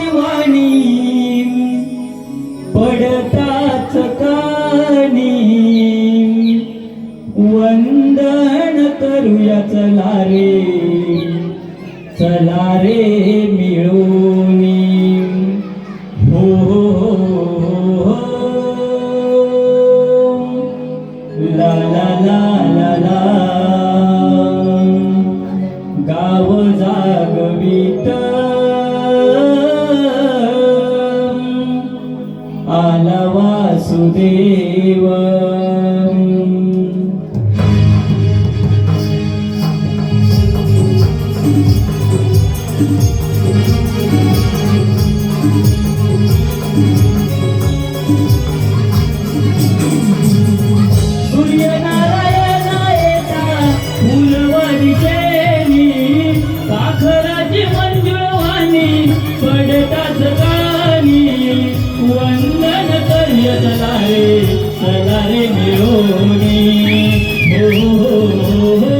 शिवानी पडताच कानी वंदन करूया चला रे चला रे Oh,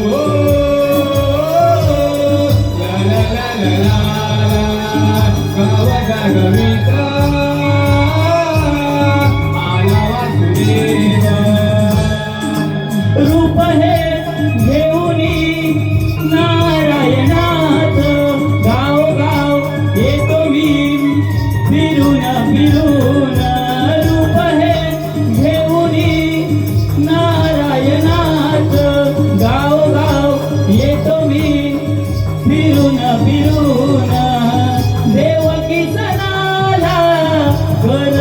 Maria.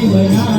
สวยงาม